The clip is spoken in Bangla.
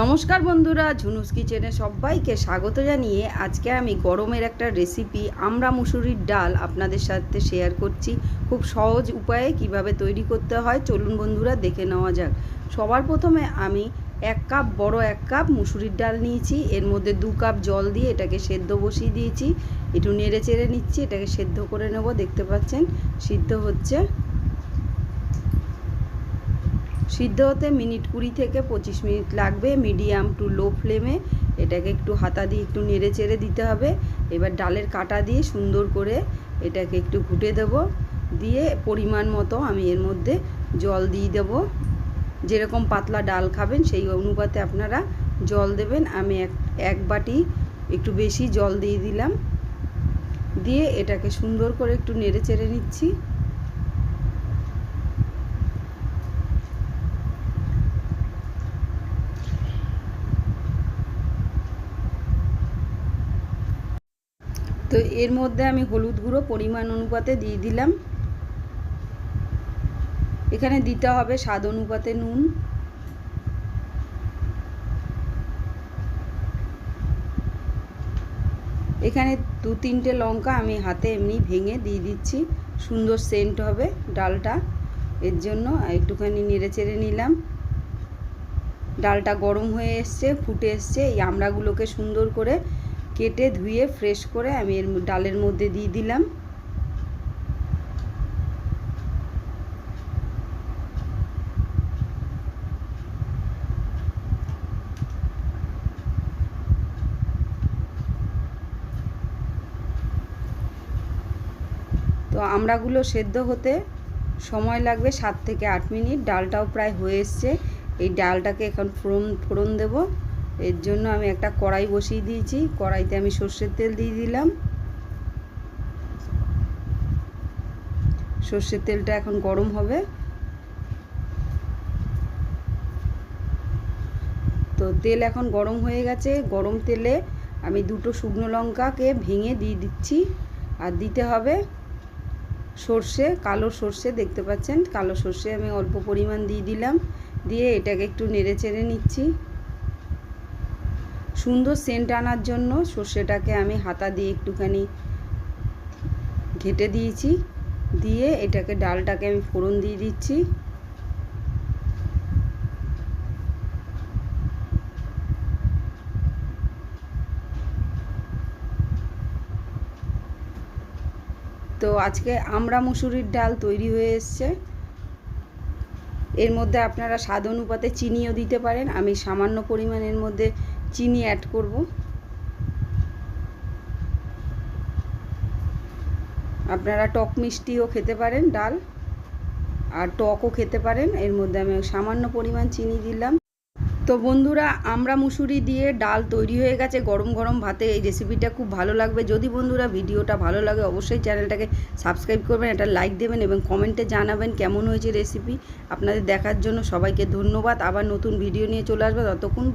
নমস্কার বন্ধুরা, ঝুনুস কিচেনে সবাইকে স্বাগত জানিয়ে আজকে আমি গরমের একটা রেসিপি আমরা মুসুরির ডাল আপনাদের সাথে শেয়ার করছি। খুব সহজ উপায়ে কীভাবে তৈরি করতে হয়, চলুন বন্ধুরা দেখে নেওয়া যাক। সবার প্রথমে আমি এক কাপ, বড় এক কাপ মুসুরির ডাল নিয়েছি। এর মধ্যে দু কাপ জল দিয়ে এটাকে সেদ্ধ বসিয়ে দিয়েছি। একটু নেড়ে চেড়ে নিচ্ছি, এটাকে সেদ্ধ করে নেব, দেখতে পাচ্ছেন? সিদ্ধ হচ্ছে সিদ্ধ হতে মিনিট কুড়ি থেকে পঁচিশ মিনিট লাগবে, মিডিয়াম টু লো ফ্লেমে। এটাকে একটু হাতা দিয়ে একটু নেড়ে চেড়ে দিতে হবে। এবার ডালের কাটা দিয়ে সুন্দর করে এটাকে একটু ঘুটে দেব। দিয়ে পরিমাণ মতো আমি এর মধ্যে জল দিয়ে দেব। যেরকম পাতলা ডাল খাবেন, সেই অনুপাতে আপনারা জল দেবেন। আমি এক এক বাটি একটু বেশি জল দিয়ে দিলাম। দিয়ে এটাকে সুন্দর করে একটু নেড়ে চেড়ে নিচ্ছি। তো এর মধ্যে আমি হলুদ গুঁড়ো পরিমাণ অনুপাতে দিয়ে দিলাম। এখানে দিতে হবে স্বাদ অনুপাতে নুন। এখানে দু তিনটে লঙ্কা আমি হাতে এমনি ভেঙে দিয়ে দিচ্ছি। সুন্দর সেন্ট হবে ডালটা। এর জন্য একটুখানি নেড়ে চেড়ে নিলাম। ডালটা গরম হয়ে এসছে, ফুটে এসছে। এই আমড়াগুলোকে সুন্দর করে কেটে ধুয়ে ফ্রেশ করে আমি এর ডালের মধ্যে দিয়ে দিলাম। তো আমড়াগুলো সেদ্ধ হতে সময় লাগবে সাত থেকে আট মিনিট। ডালটাও প্রায় হয়ে এসছে। এই ডালটাকে এখন ফোড়ন ফোড়ন দেবো। এর জন্য আমি একটা কড়াই বসিয়ে দিয়েছি। কড়াইতে আমি সর্ষের তেল দিয়ে দিলাম। সর্ষের তেলটা এখন গরম হবে। তো তেল এখন গরম হয়ে গেছে। গরম তেলে আমি দুটো শুকনো লঙ্কাকে ভেঙে দিয়ে দিচ্ছি। আর দিতে হবে সর্ষে, কালো সর্ষে, দেখতে পাচ্ছেন? কালো সর্ষে আমি অল্প পরিমাণ দিয়ে দিলাম। দিয়ে এটাকে একটু নেড়ে চেড়ে নিচ্ছি। সুন্দর সেন্ট আনার জন্য সর্ষেটাকে আমি হাতা দিয়ে একটুখানি ঘেটে দিয়েছি। দিয়ে এটাকে ডালটাকে আমি ফোড়ন দিয়ে দিচ্ছি। তো আজকে আমরা মুসুরির ডাল তৈরি হয়ে এসছে। এর মধ্যে আপনারা স্বাদ অনুপাতে চিনিও দিতে পারেন। আমি সামান্য পরিমাণের মধ্যে চিনি অ্যাড করব। আপনারা টক মিষ্টিও খেতে পারেন, ডাল, আর টকও খেতে পারেন। এর মধ্যে আমি সামান্য পরিমাণ চিনি দিলাম। তো বন্ধুরা, আমরা মুসুরি দিয়ে ডাল তৈরি হয়ে গেছে। গরম গরম ভাতে এই রেসিপিটা খুব ভালো লাগবে। যদি বন্ধুরা ভিডিওটা ভালো লাগে, অবশ্যই চ্যানেলটাকে সাবস্ক্রাইব করবেন, একটা লাইক দেবেন এবং কমেন্টে জানাবেন কেমন হয়েছে রেসিপি আপনাদের দেখার জন্য সবাইকে ধন্যবাদ। আবার নতুন ভিডিও নিয়ে চলে আসবে। ততক্ষণ